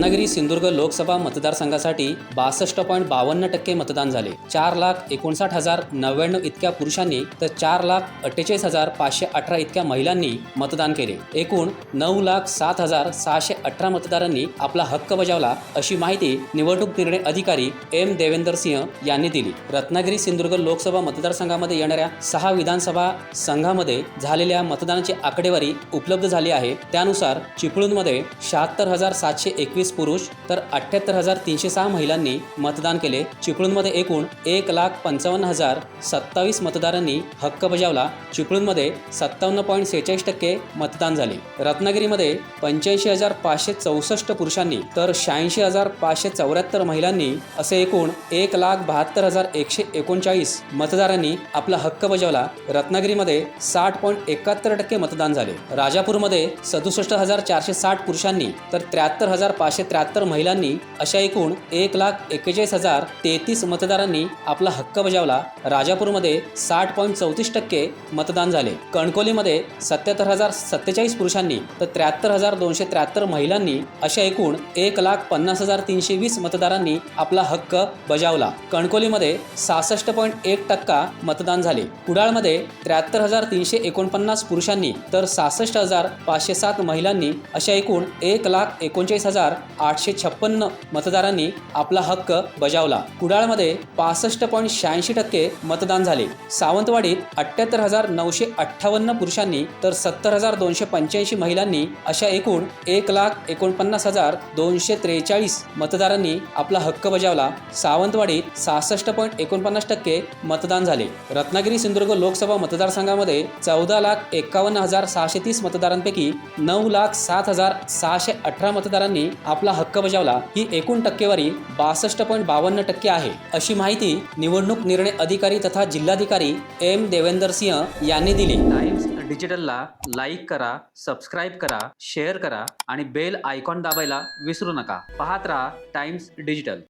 रत्नागिरी सिंधुदुर्ग लोकसभा मतदारसंघासाठी बासष्ट पॉईंट बावन्न टक्के मतदान झाले. चार लाख एकोणसाठ हजार नव्याण्णव इतक्या पुरुषांनी तर चार लाख अठ्ठेचाळीस हजार पाचशे अठरा इतक्या महिलांनी मतदान केले. एकूण नऊ लाख सात हजार सहाशे अठरा मतदारांनी आपला हक्क बजावला अशी माहिती निवडणूक निर्णय अधिकारी एम देवेंदर सिंह यांनी दिली. रत्नागिरी सिंधुदुर्ग लोकसभा मतदारसंघामध्ये येणाऱ्या सहा विधानसभा संघामध्ये झालेल्या मतदानाची आकडेवारी उपलब्ध झाली आहे. त्यानुसार चिपळूणमध्ये शहात्तर हजार सातशे एकवीस पुरुष तर अठ्ठ्याहत्तर हजार तीनशे सहा महिलांनी मतदान केले. चिपळूणमध्ये एकूण एक लाख पंचावन्न हजार सत्तावीस मतदारांनी हक्क बजावला. चिपळूणमध्ये सत्तावन्न पॉईंट सेहेचाळीस टक्के मतदान झाले. रत्नागिरीमध्ये पंच्याऐंशी हजार पाचशे चौसष्ट पुरुषांनी तर शहाऐंशी हजार पाचशे चौऱ्याहत्तर महिलांनी असे एकूण एक लाख बहात्तर हजार एकशे एकोणचाळीस मतदारांनी आपला हक्क बजावला. रत्नागिरीमध्ये साठ पॉईंट एकाहत्तर टक्के मतदान झाले. राजापूरमध्ये सदुसष्ट हजार चारशे साठ पुरुषांनी तर त्र्याहत्तर हजार पाचशे त्र्याहत्तर महिलांनी अशा एकूण एक लाख एक्केचाळीस हजार तेहतीस मतदारांनी आपला हक्क बजावला. राजापूरमध्ये साठ पॉईंट चौतीस टक्के मतदान झाले. कणकोलीमध्ये सत्याहत्तर हजार सत्तेचाळीस पुरुषांनी तर त्र्याहत्तर हजार दोनशे त्र्याहत्तर महिलांनी अशा एकूण एक लाख पन्नास हजार तीनशे वीस मतदारांनी आपला हक्क बजावला. कणकोलीमध्ये सहासष्ट पॉईंट एक टक्का मतदान झाले. कुडाळमध्ये त्र्याहत्तर हजार तीनशे एकोणपन्नास पुरुषांनी तर सहासष्ट हजार पाचशे सात महिलांनी अशा एकूण एक लाख एकोणचाळीस हजार आठशे छप्पन्न मतदारांनी आपला हक्क बजावला. कुडाळमध्ये पासष्ट पॉईंट शहाऐंशी टक्के मतदान झाले. सावंतवाडीत अठ्ठ्याहत्तर हजार नऊशे अठ्ठावन्न पुरुषांनी तर सत्तर हजार दोनशे पंच्याऐंशी महिलांनी अशा एकूण एक लाख एकोणपन्नास हजार दोनशे त्रेचाळीस मतदारांनी आपला हक्क बजावला. सावंतवाडीत सहासष्ट पॉईंट एकोणपन्नास टक्के मतदान झाले. रत्नागिरी सिंधुदुर्ग लोकसभा मतदारसंघामध्ये चौदा लाख एकावन्न हजार सहाशे तीस मतदारांपैकी नऊ लाख सात हजार सहाशे अठरा मतदारांनी आपला आपला हक्क बजावला ही एकूण टक्केवारी बासष्ट पॉईंट बावन्न टक्के आहे. अशी माहिती निवडणूक निर्णय अधिकारी तथा जिल्हाधिकारी एम. देवेंदर सिंह यांनी दिली. टाइम्स डिजिटलला लाईक करा सबस्क्राईब करा शेअर करा आणि बेल आयकॉन दाबायला विसरू नका. पाहत राहा टाइम्स डिजिटल.